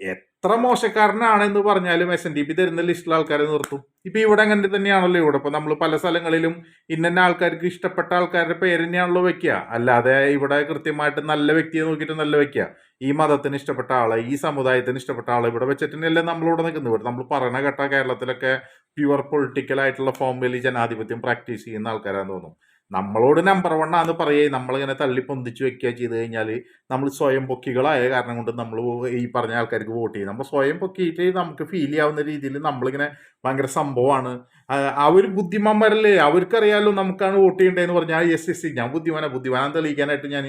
എത്ര മോശക്കാരനാണെന്ന് പറഞ്ഞാലും എസ് എൻ ഡി പി തരുന്ന ലിസ്റ്റിലെ ആൾക്കാരെ നിർത്തും. ഇപ്പൊ ഇവിടെ അങ്ങനെ തന്നെയാണല്ലോ ഇവിടെ. ഇപ്പൊ നമ്മൾ പല സ്ഥലങ്ങളിലും ഇന്ന ആൾക്കാർക്ക് ഇഷ്ടപ്പെട്ട ആൾക്കാരുടെ പേര് തന്നെയാണല്ലോ വെക്കുക അല്ലാതെ ഇവിടെ കൃത്യമായിട്ട് നല്ല വ്യക്തിയെ നോക്കിയിട്ട് നല്ല വെക്കുക ഈ മതത്തിന് ഇഷ്ടപ്പെട്ട ആളെ ഈ സമുദായത്തിന് ഇഷ്ടപ്പെട്ട ആളെ ഇവിടെ വെച്ചിട്ട് തന്നെയല്ലേ നമ്മളിവിടെ നിൽക്കുന്നത്. ഇവിടെ നമ്മൾ പറയണ കേട്ട കേരളത്തിലൊക്കെ പ്യുവർ പൊളിറ്റിക്കൽ ആയിട്ടുള്ള ഫോമിൽ ജനാധിപത്യം പ്രാക്ടീസ് ചെയ്യുന്ന ആൾക്കാരാന്ന് തോന്നും. നമ്മളോട് നമ്പർ വൺ ആന്ന് പറയുക നമ്മളിങ്ങനെ തള്ളി പൊന്തിച്ച് വെക്കുക ചെയ്ത് കഴിഞ്ഞാൽ നമ്മൾ സ്വയം പൊക്കികളായ കാരണം കൊണ്ട് നമ്മൾ ഈ പറഞ്ഞ ആൾക്കാർക്ക് വോട്ട് ചെയ്യും. നമ്മൾ സ്വയം പൊക്കിയിട്ട് നമുക്ക് ഫീൽ ചെയ്യാവുന്ന രീതിയിൽ നമ്മളിങ്ങനെ ഭയങ്കര സംഭവമാണ് ആ അവർ ബുദ്ധിമാന്മാരല്ലേ? അവർക്കറിയാലോ നമുക്കാണ് വോട്ട് ചെയ്യേണ്ടതെന്ന് പറഞ്ഞാൽ യെസ് യെസ് ഞാൻ ബുദ്ധിമാനാണ് ബുദ്ധിമാനാന്ന് തെളിയിക്കാനായിട്ട് ഞാൻ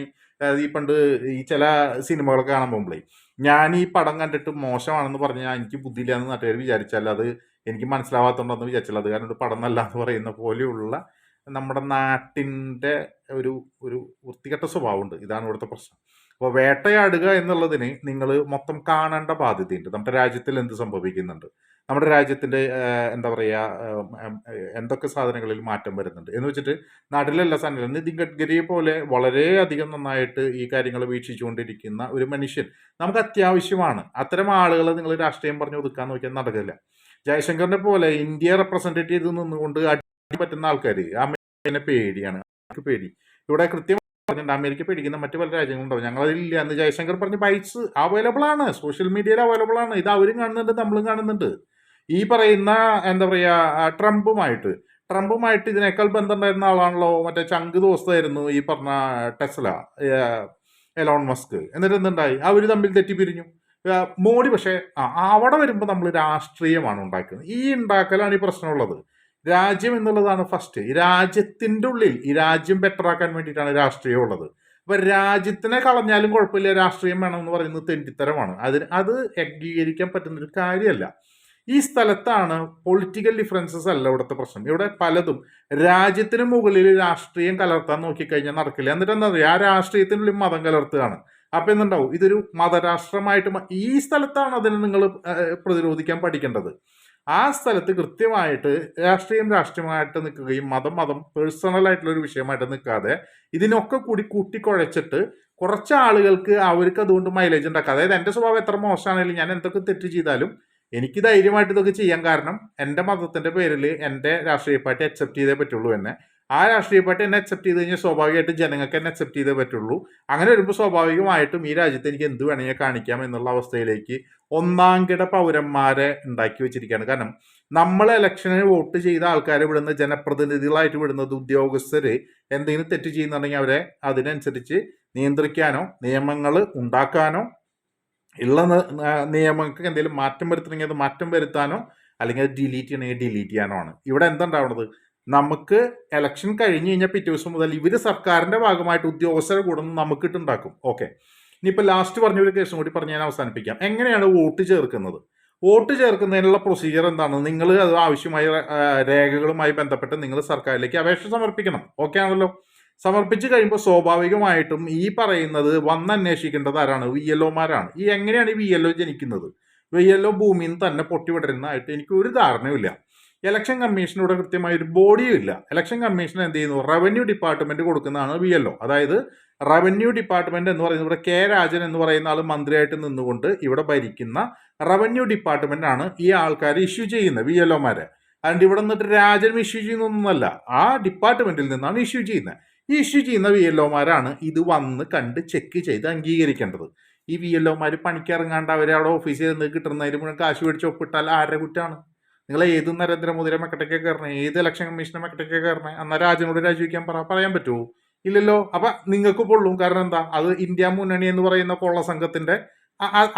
ഈ പണ്ട് ഈ ചില സിനിമകളൊക്കെ കാണാൻ പോകുമ്പോഴേ ഞാൻ ഈ പടം കണ്ടിട്ട് മോശമാണെന്ന് പറഞ്ഞാൽ എനിക്ക് ബുദ്ധിയില്ലാന്ന് നാട്ടുകാർ വിചാരിച്ചാൽ അത് എനിക്ക് മനസ്സിലാവാത്തതുണ്ടെന്ന് വിചാരിച്ചാൽ അത് കാരണം ഒരു പടം നല്ല എന്ന് പറയുന്ന പോലെയുള്ള നമ്മുടെ നാട്ടിന്റെ ഒരു ഒരു വൃത്തികെട്ട സ്വഭാവമുണ്ട്. ഇതാണ് ഇവിടുത്തെ പ്രശ്നം. അപ്പോൾ വേട്ടയാടുക എന്നുള്ളതിന് നിങ്ങൾ മൊത്തം കാണേണ്ട ബാധ്യതയുണ്ട്. നമ്മുടെ രാജ്യത്തിൽ എന്ത് സംഭവിക്കുന്നുണ്ട്? നമ്മുടെ രാജ്യത്തിന്റെ എന്താ പറയുക എന്തൊക്കെ സാധനങ്ങളിൽ മാറ്റം വരുന്നുണ്ട്? എന്ന് വെച്ചിട്ട് നാട്ടിലല്ല സാധനങ്ങൾ നിതിൻ ഗഡ്കരിയെ പോലെ വളരെയധികം നന്നായിട്ട് ഈ കാര്യങ്ങൾ വീക്ഷിച്ചുകൊണ്ടിരിക്കുന്ന ഒരു മനുഷ്യൻ നമുക്ക് അത്യാവശ്യമാണ്. അത്തരം ആളുകളെ നിങ്ങൾ രാഷ്ട്രീയം പറഞ്ഞ് ഒതുക്കാൻ നോക്കിയാൽ നടക്കില്ല. ജയശങ്കറിനെ പോലെ ഇന്ത്യ റെപ്രസെന്റേറ്റ് ചെയ്ത് നിന്നുകൊണ്ട് അടി പറ്റുന്ന ആൾക്കാർ അമേരിക്കനെ പേടിയാണ്. അവർക്ക് പേടി. ഇവിടെ കൃത്യം പറഞ്ഞിട്ടുണ്ട്. അമേരിക്ക പേടിക്കുന്ന മറ്റു പല രാജ്യങ്ങളുണ്ടോ? ഞങ്ങൾ അതില്ല എന്ന് ജയശങ്കർ പറഞ്ഞ ബൈറ്റ്സ് അവൈലബിൾ ആണ്. സോഷ്യൽ മീഡിയയിൽ അവൈലബിൾ ആണ്. ഇത് അവരും കാണുന്നുണ്ട്. നമ്മളും കാണുന്നുണ്ട്. ഈ പറയുന്ന എന്താ പറയുക ട്രംപുമായിട്ട്. ട്രംപുമായിട്ട് ഇതിനേക്കാൾ ബന്ധമുണ്ടായിരുന്ന ആളാണല്ലോ? മറ്റേ ചങ്ക് ദോസ്തായിരുന്നു ഈ പറഞ്ഞ ടെസ്ല എലോൺ മസ്ക്. എന്നിട്ട് എന്തുണ്ടായി? അവർ തമ്മിൽ തെറ്റി പിരിഞ്ഞു മോഡി പക്ഷേ അവിടെ വരുമ്പോൾ നമ്മൾ രാഷ്ട്രീയമാണ് ഉണ്ടാക്കുന്നത്. ഈ ഉണ്ടാക്കലാണ് ഈ പ്രശ്നമുള്ളത്. രാജ്യം എന്നുള്ളതാണ് ഫസ്റ്റ് ഈ രാജ്യത്തിന്റെ ഉള്ളിൽ ഈ രാജ്യം ബെറ്റർ ആക്കാൻ വേണ്ടിയിട്ടാണ് രാഷ്ട്രീയം ഉള്ളത്. അപ്പം രാജ്യത്തിനെ കളഞ്ഞാലും കുഴപ്പമില്ല രാഷ്ട്രീയം വേണം എന്ന് പറയുന്നത് തെണ്ടിത്തരമാണ് അതിന് അത് അംഗീകരിക്കാൻ പറ്റുന്ന ഒരു കാര്യമല്ല. ഈ സ്ഥലത്താണ് പൊളിറ്റിക്കൽ ഡിഫറൻസസ് അല്ല ഇവിടുത്തെ പ്രശ്നം. ഇവിടെ പലതും രാജ്യത്തിന് മുകളിൽ രാഷ്ട്രീയം കലർത്താൻ നോക്കിക്കഴിഞ്ഞാൽ നടക്കില്ല. എന്നിട്ട് എന്താ പറയുക ആ രാഷ്ട്രീയത്തിനുള്ളിൽ മതം കലർത്തുകയാണ്. അപ്പം എന്തുണ്ടാവും? ഇതൊരു മതരാഷ്ട്രമായിട്ട് ഈ സ്ഥലത്താണ് അതിനെ നിങ്ങൾ പ്രതിരോധിക്കാൻ പഠിക്കേണ്ടത്. ആ സ്ഥലത്ത് കൃത്യമായിട്ട് രാഷ്ട്രീയം രാഷ്ട്രീയമായിട്ട് നിൽക്കുകയും മതം മതം പേഴ്സണൽ ആയിട്ടുള്ള ഒരു വിഷയമായിട്ട് നിൽക്കാതെ ഇതിനൊക്കെ കൂടി കൂട്ടിക്കുഴച്ചിട്ട് കുറച്ച് ആളുകൾക്ക് അവർക്ക് അതുകൊണ്ട് മൈലേജ് ഉണ്ടാക്കുക. അതായത് എന്റെ സ്വഭാവം എത്ര മോശമാണെങ്കിലും ഞാൻ എന്തൊക്കെ തെറ്റ് ചെയ്താലും എനിക്ക് ധൈര്യമായിട്ട് ഇതൊക്കെ ചെയ്യാൻ കാരണം എന്റെ മതത്തിന്റെ പേരിൽ എന്റെ രാഷ്ട്രീയ പാർട്ടി അക്സെപ്റ്റ് ചെയ്തേ പറ്റുള്ളൂ എന്നെ. ആ രാഷ്ട്രീയ പാർട്ടി എന്നെ അക്സെപ്റ്റ് ചെയ്ത് കഴിഞ്ഞാൽ സ്വാഭാവികമായിട്ട് ജനങ്ങൾക്ക് എന്നെ അക്സെപ്റ്റ് ചെയ്തേ പറ്റുള്ളൂ. അങ്ങനെ വരുമ്പോൾ സ്വാഭാവികമായിട്ടും ഈ രാജ്യത്ത് എനിക്ക് എന്ത് വേണമെങ്കിൽ കാണിക്കാം എന്നുള്ള അവസ്ഥയിലേക്ക് ഒന്നാംകിട പൗരന്മാരെ ഉണ്ടാക്കി വെച്ചിരിക്കുകയാണ്. കാരണം നമ്മൾ ഇലക്ഷനിൽ വോട്ട് ചെയ്ത ആൾക്കാരെ വിടുന്ന ജനപ്രതിനിധികളായിട്ട് വിടുന്നത് ഉദ്യോഗസ്ഥർ എന്തെങ്കിലും തെറ്റ് ചെയ്യുന്നുണ്ടെങ്കിൽ അവരെ അതിനനുസരിച്ച് നിയന്ത്രിക്കാനോ നിയമങ്ങൾ ഉണ്ടാക്കാനോ ഉള്ള നിയമങ്ങൾക്ക് എന്തെങ്കിലും മാറ്റം വരുത്തണമെങ്കിൽ അത് മാറ്റം വരുത്താനോ അല്ലെങ്കിൽ അത് ഡിലീറ്റ് ചെയ്യണമെങ്കിൽ ഡിലീറ്റ് ചെയ്യാനോ ആണ്. ഇവിടെ എന്തുണ്ടാവുന്നത് നമുക്ക് ഇലക്ഷൻ കഴിഞ്ഞ് കഴിഞ്ഞാൽ പിറ്റേ ദിവസം മുതൽ ഇവർ സർക്കാരിന്റെ ഭാഗമായിട്ട് ഉദ്യോഗസ്ഥരെ കൂടെ നമുക്ക് ഇട്ടുണ്ടാക്കും ഓക്കെ ഇനിയിപ്പോൾ ലാസ്റ്റ് പറഞ്ഞ ഒരു കേസും കൂടി പറഞ്ഞ് ഞാൻ അവസാനിപ്പിക്കാം. എങ്ങനെയാണ് വോട്ട് ചേർക്കുന്നത്? വോട്ട് ചേർക്കുന്നതിനുള്ള പ്രൊസീജിയർ എന്താണ്? നിങ്ങൾ അത് ആവശ്യമായ രേഖകളുമായി ബന്ധപ്പെട്ട് നിങ്ങൾ സർക്കാരിലേക്ക് അപേക്ഷ സമർപ്പിക്കണം. ഓക്കെ ആണല്ലോ? സമർപ്പിച്ച് കഴിയുമ്പോൾ സ്വാഭാവികമായിട്ടും ഈ പറയുന്നത് വന്നന്വേഷിക്കേണ്ടത് ആരാണ്? വി എൽ ഒമാരാണ് ഈ എങ്ങനെയാണ് ഈ വി എൽ ഒ ജനിക്കുന്നത്? വി എൽ ഒ ഭൂമിയിൽ നിന്ന് തന്നെ പൊട്ടിവിടരുന്നതായിട്ട് എനിക്ക് ഒരു ധാരണയുമില്ല. ഇലക്ഷൻ കമ്മീഷനോട് കൃത്യമായ ഒരു ബോഡിയും ഇല്ല ഇലക്ഷൻ കമ്മീഷൻ എന്ത് ചെയ്യുന്നു? റവന്യൂ ഡിപ്പാർട്ട്മെന്റ് കൊടുക്കുന്നതാണ് വി എൽ ഒ അതായത് റവന്യൂ ഡിപ്പാർട്ട്മെന്റ് എന്ന് പറയുന്നത് ഇവിടെ കെ രാജൻ എന്ന് പറയുന്ന ആൾ മന്ത്രിയായിട്ട് നിന്നുകൊണ്ട് ഇവിടെ ഭരിക്കുന്ന റവന്യൂ ഡിപ്പാർട്ട്മെന്റ് ആണ് ഈ ആൾക്കാർ ഇഷ്യൂ ചെയ്യുന്നത് വി എൽ ഒമാരെ അതുകൊണ്ട് ഇവിടെ നിന്നിട്ട് രാജൻ ഇഷ്യൂ ചെയ്യുന്നൊന്നുമല്ല ആ ഡിപ്പാർട്ട്മെന്റിൽ നിന്നാണ് ഇഷ്യൂ ചെയ്യുന്നത്. ഈ ഇഷ്യൂ ചെയ്യുന്ന വി എൽ ഒമാരാണ് ഇത് വന്ന് കണ്ട് ചെക്ക് ചെയ്ത് അംഗീകരിക്കേണ്ടത്. ഈ വി എൽ ഒമാർ പണിക്കിറങ്ങാണ്ട് അവരെ അവിടെ ഓഫീസിൽ നിന്ന് കിട്ടുന്നതിന് മുന്നേ കാശ് മേടിച്ച് ഒപ്പിട്ടാൽ ആരുടെ കുറ്റാണ്? നിങ്ങൾ ഏത് നരേന്ദ്രമോദിയുടെ മെക്കട്ടൊക്കെ കയറണേ? ഏത് ഇലക്ഷൻ കമ്മീഷന്റെ മെക്കട്ടൊക്കെ കയറണേ? എന്നാൽ രാജനോട് രാജിവെക്കാൻ പറ പറയാൻ പറ്റുമോ ഇല്ലല്ലോ. അപ്പൊ നിങ്ങൾക്ക് പൊള്ളും കാരണം എന്താ? അത് ഇന്ത്യ മുന്നണി എന്ന് പറയുന്ന കൊള്ള സംഘത്തിന്റെ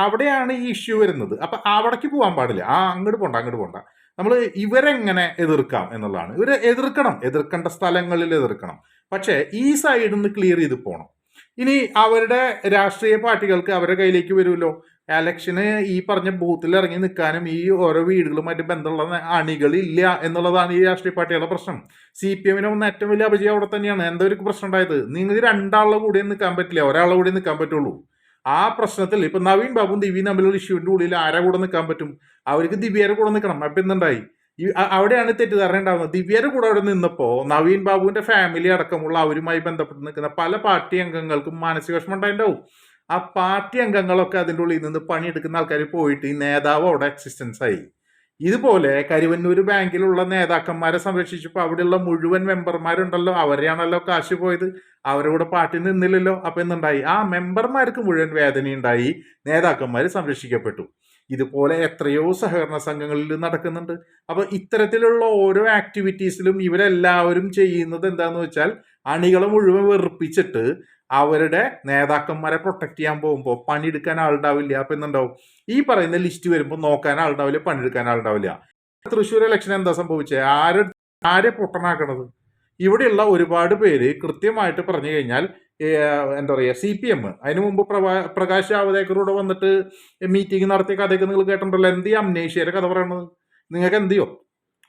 അവിടെയാണ് ഈ ഇഷ്യൂ വരുന്നത്. അപ്പൊ അവിടേക്ക് പോകാൻ പാടില്ല. ആ അങ്ങോട്ട് പോണ്ട അങ്ങോട്ട് പോണ്ട. നമ്മൾ ഇവരെങ്ങനെ എതിർക്കാം എന്നുള്ളതാണ്. ഇവരെ എതിർക്കണം. എതിർക്കേണ്ട സ്ഥലങ്ങളിൽ എതിർക്കണം. പക്ഷേ ഈ സൈഡിൽ നിന്ന് ക്ലിയർ ചെയ്ത് പോകണം ഇനി അവരുടെ രാഷ്ട്രീയ പാർട്ടികൾക്ക് അവരുടെ കയ്യിലേക്ക് വരുമല്ലോ? എലക്ഷന് ഈ പറഞ്ഞ ബൂത്തിൽ ഇറങ്ങി നിൽക്കാനും ഈ ഓരോ വീടുകളുമായിട്ട് ബന്ധമുള്ള അണികളില്ല എന്നുള്ളതാണ് ഈ രാഷ്ട്രീയ പാർട്ടികളുടെ പ്രശ്നം. സി പി എമ്മിന് വന്ന ഏറ്റവും വലിയ അപജയം അവിടെ തന്നെയാണ്. എന്താ ഒരു പ്രശ്നം ഉണ്ടായത്? നിങ്ങൾ രണ്ടാളുടെ കൂടെ നിൽക്കാൻ പറ്റില്ല. ഒരാളുടെ കൂടെ നിൽക്കാൻ പറ്റുള്ളൂ. ആ പ്രശ്നത്തിൽ ഇപ്പൊ നവീൻ ബാബുവും ദിവ്യയും തമ്മിലുള്ള ഇഷ്യൂവിന്റെ ഉള്ളിൽ ആരെ കൂടെ നിൽക്കാൻ പറ്റും? അവർക്ക് ദിവ്യയുടെ കൂടെ നിൽക്കണം. അപ്പൊ എന്തുണ്ടായി? അവിടെയാണ് തെറ്റിദ്ധാരണ ഉണ്ടാകുന്നത് ദിവ്യയുടെ കൂടെ അവിടെ നിന്നപ്പോൾ നവീൻ ബാബുവിന്റെ ഫാമിലി അടക്കമുള്ള അവരുമായി ബന്ധപ്പെട്ട് നിൽക്കുന്ന പല പാർട്ടി അംഗങ്ങൾക്കും മാനസിക വിഷമം ഉണ്ടായിട്ടുണ്ടാവും ആ പാർട്ടി അംഗങ്ങളൊക്കെ അതിന്റെ ഉള്ളിൽ നിന്ന് പണിയെടുക്കുന്ന ആൾക്കാർ പോയിട്ട് ഈ നേതാവ് അവിടെ എക്സിസ്റ്റൻസ് ആയി. ഇതുപോലെ കരുവന്നൂർ ബാങ്കിലുള്ള നേതാക്കന്മാരെ സംരക്ഷിച്ചപ്പോൾ അവിടെയുള്ള മുഴുവൻ മെമ്പർമാരുണ്ടല്ലോ അവരെയാണല്ലോ കാശ് പോയത് അവരോട് പാർട്ടി നിന്നില്ലല്ലോ അപ്പം എന്തുണ്ടായി? ആ മെമ്പർമാർക്ക് മുഴുവൻ വേദനയുണ്ടായി നേതാക്കന്മാർ സംരക്ഷിക്കപ്പെട്ടു. ഇതുപോലെ എത്രയോ സഹകരണ സംഘങ്ങളിൽ നടക്കുന്നുണ്ട്. അപ്പോൾ ഇത്തരത്തിലുള്ള ഓരോ ആക്ടിവിറ്റീസിലും ഇവരെല്ലാവരും ചെയ്യുന്നത് എന്താണെന്ന് വെച്ചാൽ അണികളെ മുഴുവൻ വെറുപ്പിച്ചിട്ട് അവരുടെ നേതാക്കന്മാരെ പ്രൊട്ടക്ട് ചെയ്യാൻ പോകുമ്പോൾ പണിയെടുക്കാൻ ആളുണ്ടാവില്ല. അപ്പം എന്തുണ്ടാവും? ഈ പറയുന്ന ലിസ്റ്റ് വരുമ്പോൾ നോക്കാൻ ആളുണ്ടാവില്ല പണിയെടുക്കാൻ ആളുണ്ടാവില്ല. തൃശ്ശൂർ ഇലക്ഷൻ എന്താ സംഭവിച്ചത് ആരെ ആരെ പൊട്ടനാക്കണത്? ഇവിടെയുള്ള ഒരുപാട് പേര് കൃത്യമായിട്ട് പറഞ്ഞു കഴിഞ്ഞാൽ എന്താ പറയുക സി പി എം അതിന് മുമ്പ് പ്രഭാ പ്രകാശ് ജാവദേക്കറോട് വന്നിട്ട് മീറ്റിംഗ് നടത്തിയ കഥയൊക്കെ നിങ്ങൾ കേട്ടിട്ടുണ്ടല്ലോ. എന്ത് ഈ അമ്നേഷ്യയുടെ കഥ പറയണത്? നിങ്ങൾക്ക് എന്തിയോ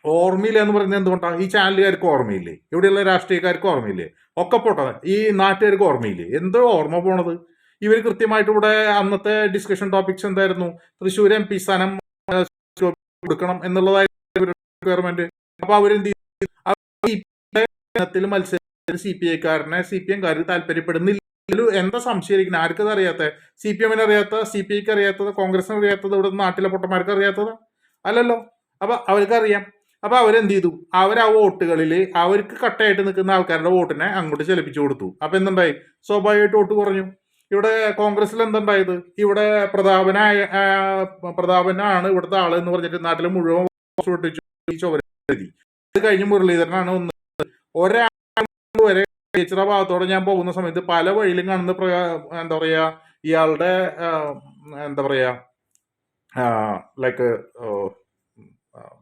ഓർമ്മയില്ല എന്ന് പറയുന്നത് എന്തുകൊണ്ടാണ് ഈ ചാനലുകാർക്ക് ഓർമ്മയില്ലേ? ഇവിടെയുള്ള രാഷ്ട്രീയക്കാർക്ക് ഓർമ്മയില്ലേ? ഒക്കെ പോട്ടെ ഈ നാട്ടുകാർക്ക് ഓർമ്മയില്ലേ? എന്തോ ഓർമ്മ പോണത്. ഇവർ കൃത്യമായിട്ട് ഇവിടെ അന്നത്തെ ഡിസ്കഷൻ ടോപ്പിക്സ് എന്തായിരുന്നു? തൃശ്ശൂർ എം പി സ്ഥാനം കൊടുക്കണം എന്നുള്ളതായിരുന്നു അപ്പൊ അവരെന്ത് ചെയ്തു? മത്സരം സി പി ഐക്കാരനെ സി പി എംകാർ താല്പര്യപ്പെടുന്നില്ല എന്താ സംശയിക്കുന്നത് ആർക്കത് അറിയാത്ത? സി പി എമ്മിന് അറിയാത്ത സി പി ഐക്ക് അറിയാത്തത് കോൺഗ്രസിന് അറിയാത്തത് ഇവിടെ നാട്ടിലെ പൊട്ടന്മാർക്ക് അറിയാത്തത്? അല്ലല്ലോ. അപ്പൊ അവർക്ക് അറിയാം അപ്പൊ അവരെന്ത് ചെയ്തു? അവർ ആ വോട്ടുകളിൽ അവർക്ക് കട്ടയായിട്ട് നിൽക്കുന്ന ആൾക്കാരുടെ വോട്ടിനെ അങ്ങോട്ട് ചലിപ്പിച്ചു കൊടുത്തു. അപ്പൊ എന്തുണ്ടായി? സ്വാഭാവികമായിട്ട് വോട്ട് കുറഞ്ഞു. ഇവിടെ കോൺഗ്രസിൽ എന്തുണ്ടായത്? ഇവിടെ പ്രതാപനായ പ്രതാപനാണ് ഇവിടുത്തെ ആൾ എന്ന് പറഞ്ഞിട്ട് നാട്ടിൽ മുഴുവൻ എഴുതി അത് കഴിഞ്ഞ് മുരളീധരനാണ് ഒന്ന്. ഒരാൾ ഭാഗത്തോടെ ഞാൻ പോകുന്ന സമയത്ത് പല വഴിയിലും കാണുന്ന എന്താ പറയാ ഇയാളുടെ എന്താ പറയാ ലൈക്ക്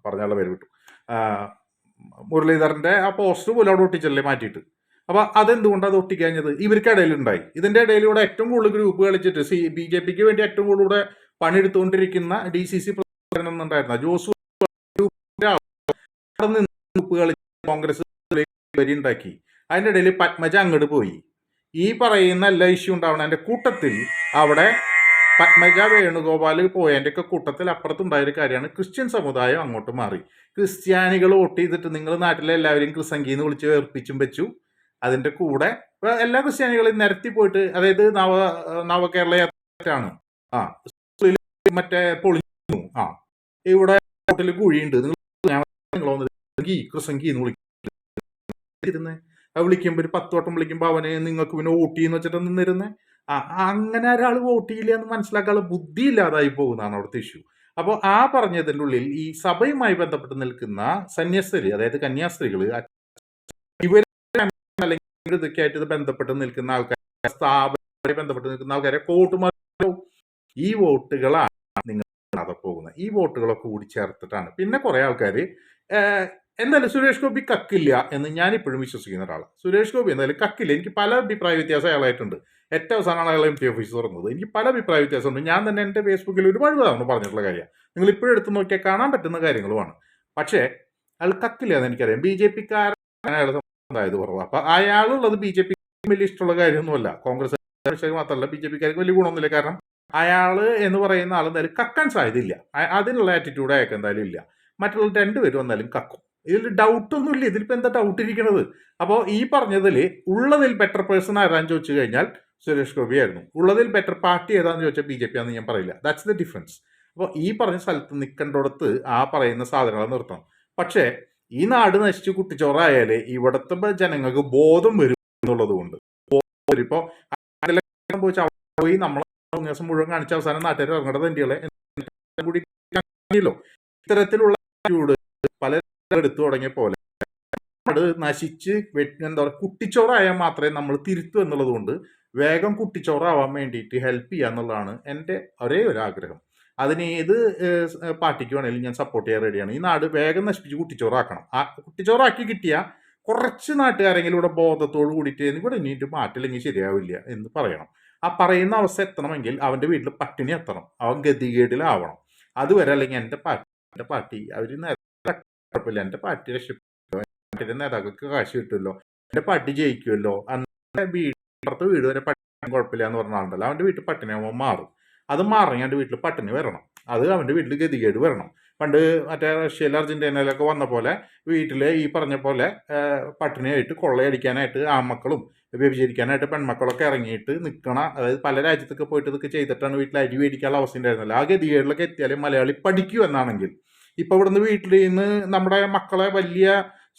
പറഞ്ഞാലുള്ള പേര് വിട്ടു. ആ, മുരളീധരന്റെ ആ പോസ്റ്റർ പോലും അവിടെ ഒട്ടിച്ചല്ലേ മാറ്റിയിട്ട്. അപ്പോൾ അതെന്തുകൊണ്ട് അത് ഒട്ടിക്കഴിഞ്ഞത്? ഇവർക്ക് ഉണ്ടായി ഇതിന്റെ ഇടയിൽ ഇവിടെ ഏറ്റവും കൂടുതൽ ഗ്രൂപ്പ് കളിച്ചിട്ട് സി ബി ജെ പിക്ക് വേണ്ടി ഏറ്റവും കൂടുതൽ പണിയെടുത്തുകൊണ്ടിരിക്കുന്ന D C C president Jose group കളിച്ച് കോൺഗ്രസ് ഉണ്ടാക്കി. അതിന്റെ ഇടയിൽ പത്മജ അങ്ങോട്ട് പോയി. ഈ പറയുന്ന എല്ലാ ഇഷ്യൂ ഉണ്ടാവുന്നതിന്റെ കൂട്ടത്തിൽ അവിടെ പത്മജ വേണുഗോപാൽ പോയതിന്റെയൊക്കെ കൂട്ടത്തിൽ അപ്പുറത്തുണ്ടായ ഒരു കാര്യമാണ്. ക്രിസ്ത്യൻ സമുദായം അങ്ങോട്ട് മാറി. ക്രിസ്ത്യാനികൾ വോട്ട് ചെയ്തിട്ട് നിങ്ങൾ നാട്ടിലെ എല്ലാവരെയും ക്രിസംഗി എന്ന് വിളിച്ച് വേർപ്പിച്ചും വെച്ചു. അതിന്റെ കൂടെ എല്ലാ ക്രിസ്ത്യാനികളും നിരത്തി പോയിട്ട് അതായത് നവ നവകേരള യാത്രയാണ് ആ മറ്റേ പൊളിഞ്ഞു. ആ ഇവിടെ ഹോട്ടലിൽ കുഴിയുണ്ട്. നിങ്ങൾ ക്രിസംഗി എന്ന് വിളിക്കുന്നത് വിളിക്കുമ്പോൾ ഒരു പത്ത് വട്ടം വിളിക്കുമ്പോൾ അവനെ നിങ്ങൾക്ക് പിന്നെ ഊട്ടി എന്ന് വെച്ചിട്ട് നിന്നിരുന്നേ? അങ്ങനെ ഒരാൾ വോട്ട് ചെയ്യില്ല എന്ന് മനസ്സിലാക്കാനുള്ള ബുദ്ധി ഇല്ലാതായി പോകുന്നതാണ് അവിടുത്തെ ഇഷ്യൂ അപ്പോൾ ആ പറഞ്ഞതിന്റെ ഉള്ളിൽ ഈ സഭയുമായി ബന്ധപ്പെട്ട് നിൽക്കുന്ന സന്യസ്തര് അതായത് കന്യാസ്ത്രീകൾ ഇവർ അല്ലെങ്കിൽ ഇതൊക്കെ ആയിട്ട് ഇത് ബന്ധപ്പെട്ട് നിൽക്കുന്ന ആൾക്കാർ സ്ഥാപനവുമായി ബന്ധപ്പെട്ട് നിൽക്കുന്ന ആൾക്കാരെ കോട്ടുമാർ ഈ വോട്ടുകളാണ് നിങ്ങൾ കാണാതെ പോകുന്നത്. ഈ വോട്ടുകളൊക്കെ കൂടി ചേർത്തിട്ടാണ്. പിന്നെ കുറെ ആൾക്കാർ എന്തായാലും സുരേഷ് ഗോപി കക്കില്ല എന്ന് ഞാനിപ്പോഴും വിശ്വസിക്കുന്ന ഒരാളാണ്. സുരേഷ് ഗോപി എന്തായാലും കക്കില്ല. എനിക്ക് പല അഭിപ്രായ വ്യത്യാസം അയാളായിട്ടുണ്ട്. ഏറ്റവും അവസാനമാണ് അയാൾ എം ടി ഓഫീസ് തുറന്നത് എനിക്ക് പല അഭിപ്രായ വ്യത്യാസമുണ്ട്. ഞാൻ തന്നെ എന്റെ ഫേസ്ബുക്കിൽ ഒരുപാട് തവണ പറഞ്ഞിട്ടുള്ള കാര്യമാണ്. നിങ്ങൾ ഇപ്പോഴും എടുത്ത് നോക്കിയാൽ കാണാൻ പറ്റുന്ന കാര്യങ്ങളുമാണ്. പക്ഷേ അയാൾ കക്കില്ല എന്ന് എനിക്കറിയാം. ബി ജെ പിക്കാരൻ അയാൾ അതായത് കുറവ് അപ്പൊ അയാളുള്ളത് ബി ജെ പി വലിയ ഇഷ്ടമുള്ള കാര്യമൊന്നുമല്ല. കോൺഗ്രസ് മാത്രമല്ല ബി ജെ പിക്കാർക്ക് വലിയ ഗുണമൊന്നുമില്ല. കാരണം അയാൾ എന്ന് പറയുന്ന ആൾ എന്തായാലും കക്കാൻ സാധ്യതയില്ല. അതിനുള്ള ആറ്റിറ്റ്യൂഡ് അയാൾക്ക് എന്തായാലും ഇല്ല. മറ്റുള്ള രണ്ടുപേരും വന്നാലും കക്കും. ഇതിൽ ഡൗട്ടൊന്നും ഇല്ല. ഇതിലിപ്പോൾ എന്താ ഡൗട്ട് ഇരിക്കണത്? അപ്പോൾ ഈ പറഞ്ഞതിൽ ഉള്ളതിൽ ബെറ്റർ പേഴ്സൺ ആരാന്ന് ചോദിച്ചു കഴിഞ്ഞാൽ സുരേഷ് ഗോപി ആയിരുന്നു ഉള്ളതിൽ ബെറ്റർ പാർട്ടി ഏതാന്ന് ചോദിച്ചാൽ ബി ജെ പി ആണെന്ന് ഞാൻ പറയില്ല. ദാറ്റ്സ് ദ ഡിഫറൻസ് അപ്പോൾ ഈ പറഞ്ഞ സ്ഥലത്ത് നിൽക്കേണ്ടടത്ത് ആ പറയുന്ന സാധനങ്ങൾ നിർത്തണം. പക്ഷേ ഈ നാട് നശിച്ച് കുട്ടിച്ചോറായാലേ ഇവിടുത്തെ ജനങ്ങൾക്ക് ബോധം വരും എന്നുള്ളത് കൊണ്ട്. ഇപ്പോൾ പോയി നമ്മളെ ദിവസം മുഴുവൻ കാണിച്ച അവസാനം നാട്ടുകാർ ഇറങ്ങേണ്ട തണ്ടികളെ കൂടി ഇത്തരത്തിലുള്ള ചൂട് പല എടുത്തു തുടങ്ങിയ പോലെ. നാട് നശിച്ച് എന്താ പറയുക കുട്ടിച്ചോറായാൽ മാത്രമേ നമ്മൾ തിരുത്തൂ എന്നുള്ളത് കൊണ്ട് വേഗം കുട്ടിച്ചോറാവാൻ വേണ്ടിയിട്ട് ഹെൽപ്പ് ചെയ്യുക എന്നുള്ളതാണ് എന്റെ ഒരേ ഒരു ആഗ്രഹം. അതിന് ഏത് പാർട്ടിക്ക് വേണമെങ്കിലും ഞാൻ സപ്പോർട്ട് ചെയ്യാൻ റെഡിയാണ് ഈ നാട് വേഗം നശിപ്പിച്ച് കുട്ടിച്ചോറാക്കണം. ആ കുട്ടിച്ചോറാക്കി കിട്ടിയ കുറച്ച് നാട്ടുകാരെങ്കിലും ഇവിടെ ബോധത്തോട് കൂടിയിട്ട് ഇവിടെ ഇനിയിട്ട് മാറ്റില്ലെങ്കിൽ ശരിയാവില്ല എന്ന് പറയണം. ആ പറയുന്ന അവസ്ഥ എത്തണമെങ്കിൽ അവന്റെ വീട്ടിൽ പട്ടിണി എത്തണം. അവൻ ഗതികേടിലാവണം. അതുവരെ അല്ലെങ്കിൽ എന്റെ പാർട്ടി എന്റെ പാർട്ടി അവർ കുഴപ്പമില്ല. എന്റെ പാർട്ടി രക്ഷപ്പെടുമല്ലോ പാർട്ടിയുടെ നേതാക്കൾക്ക് കാശ് കിട്ടുമല്ലോ. എന്റെ പാർട്ടി ജയിക്കുമല്ലോ. അന്ന് വീട് അപ്പുറത്തെ വീട് വരെ പട്ടിണി കുഴപ്പമില്ല എന്ന് പറഞ്ഞ ആളുണ്ടല്ലോ. അവന്റെ വീട്ടിൽ പട്ടിണി ആവുമ്പോൾ മാറും. അത് മാറി അവന്റെ വീട്ടിൽ പട്ടിണി വരണം. അത് അവന്റെ വീട്ടിൽ ഗതികേട് വരണം. പണ്ട് മറ്റേ റഷ്യയിൽ അർജന്റീനയിലൊക്കെ വന്ന പോലെ വീട്ടിൽ ഈ പറഞ്ഞ പോലെ പട്ടിണിയായിട്ട് കൊള്ളയടിക്കാനായിട്ട് ആമക്കളും വ്യഭിചരിക്കാനായിട്ട് പെൺമക്കളൊക്കെ ഇറങ്ങിയിട്ട് നിൽക്കണ അതായത് പല രാജ്യത്തൊക്കെ പോയിട്ട് ഇതൊക്കെ ചെയ്തിട്ടാണ് വീട്ടിൽ അരി മേടിക്കാനുള്ള അവസ്ഥ ഉണ്ടായിരുന്നില്ല ആ ഗതികേടിലൊക്കെ എത്തിയാലേ മലയാളി പഠിക്കൂ എന്നാണെങ്കിൽ. ഇപ്പോൾ ഇവിടുന്ന് വീട്ടിൽ നിന്ന് നമ്മുടെ മക്കളെ വലിയ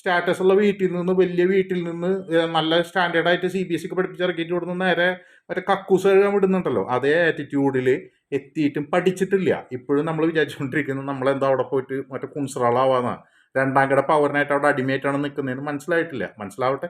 സ്റ്റാറ്റസ് ഉള്ള വീട്ടിൽ നിന്ന് വലിയ വീട്ടിൽ നിന്ന് നല്ല സ്റ്റാൻഡേർഡ് ആയിട്ട് സി ബി എസ് ഒക്കെ പഠിപ്പിച്ച് ഇറക്കിയിട്ട് ഇവിടുന്ന് നേരെ മറ്റേ കക്കൂസ് കഴുകാൻ വിടുന്നുണ്ടല്ലോ. അതേ ആറ്റിറ്റ്യൂഡിൽ എത്തിയിട്ടും പഠിച്ചിട്ടില്ല. ഇപ്പോഴും നമ്മൾ വിചാരിച്ചുകൊണ്ടിരിക്കുന്നത് നമ്മളെന്താ അവിടെ പോയിട്ട് മറ്റേ കുൺസറാളാവാന്നാ. രണ്ടാം കിട പവറിനായിട്ട് അവിടെ അടിമയായിട്ടാണ് നിൽക്കുന്നതിന് മനസ്സിലായിട്ടില്ല. മനസ്സിലാവട്ടെ?